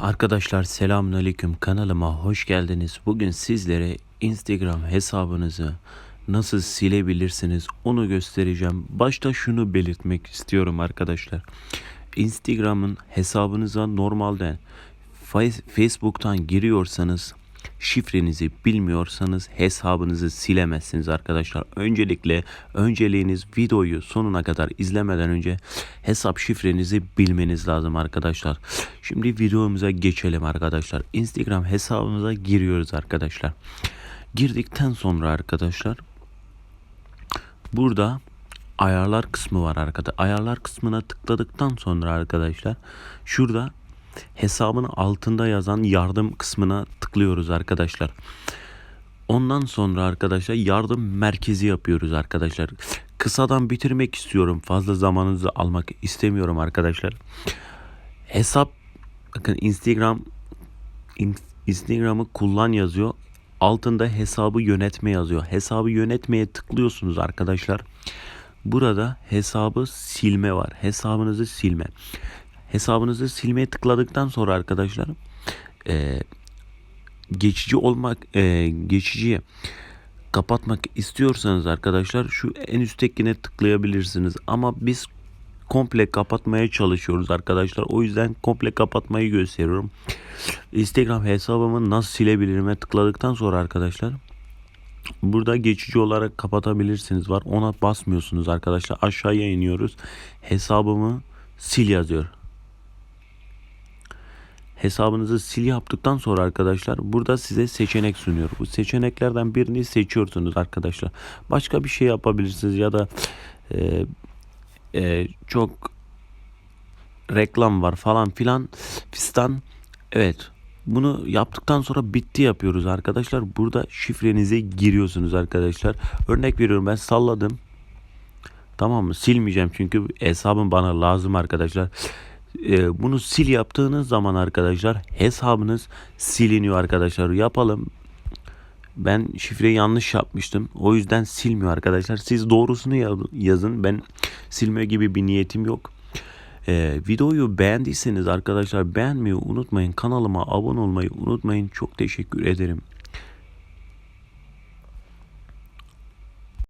Arkadaşlar selamünaleyküm kanalıma hoş geldiniz. Bugün sizlere Instagram hesabınızı nasıl silebilirsiniz onu göstereceğim. Başta şunu belirtmek istiyorum arkadaşlar. Instagram'ın hesabınıza normalde Face- Facebook'tan giriyorsanız şifrenizi bilmiyorsanız hesabınızı silemezsiniz arkadaşlar. Öncelikle önceliğiniz videoyu sonuna kadar izlemeden önce hesap şifrenizi bilmeniz lazım arkadaşlar. Şimdi videomuza geçelim arkadaşlar. Instagram hesabımıza giriyoruz arkadaşlar. Girdikten sonra arkadaşlar burada ayarlar kısmı var arkada. Ayarlar kısmına tıkladıktan sonra arkadaşlar şurada hesabın altında yazan yardım kısmına tıklıyoruz arkadaşlar. Ondan sonra arkadaşlar yardım merkezi yapıyoruz arkadaşlar. Kısadan bitirmek istiyorum. Fazla zamanınızı almak istemiyorum arkadaşlar. Hesap bakın Instagram in- Instagram'ı kullan yazıyor. Altında hesabı yönetme yazıyor. Hesabı yönetmeye tıklıyorsunuz arkadaşlar. Burada hesabı silme var. Hesabınızı silme. Hesabınızı silmeye tıkladıktan sonra arkadaşlar e, geçici olmak e, geçiciye kapatmak istiyorsanız arkadaşlar şu en üsttekine tıklayabilirsiniz. Ama biz komple kapatmaya çalışıyoruz arkadaşlar. O yüzden komple kapatmayı gösteriyorum. Instagram hesabımı nasıl silebilirime tıkladıktan sonra arkadaşlar burada geçici olarak kapatabilirsiniz var. Ona basmıyorsunuz arkadaşlar. Aşağıya iniyoruz. Hesabımı sil yazıyor. Hesabınızı sil yaptıktan sonra arkadaşlar burada size seçenek sunuyor. Bu seçeneklerden birini seçiyorsunuz arkadaşlar. Başka bir şey yapabilirsiniz ya da e, e, çok reklam var falan filan fistan. Evet. Bunu yaptıktan sonra bitti yapıyoruz arkadaşlar. Burada şifrenize giriyorsunuz arkadaşlar. Örnek veriyorum ben salladım. Tamam mı? Silmeyeceğim çünkü hesabım bana lazım arkadaşlar. Ee, bunu sil yaptığınız zaman arkadaşlar hesabınız siliniyor arkadaşlar. Yapalım. Ben şifreyi yanlış yapmıştım. O yüzden silmiyor arkadaşlar. Siz doğrusunu ya- yazın. Ben silme gibi bir niyetim yok. Ee, videoyu beğendiyseniz arkadaşlar beğenmeyi unutmayın. Kanalıma abone olmayı unutmayın. Çok teşekkür ederim.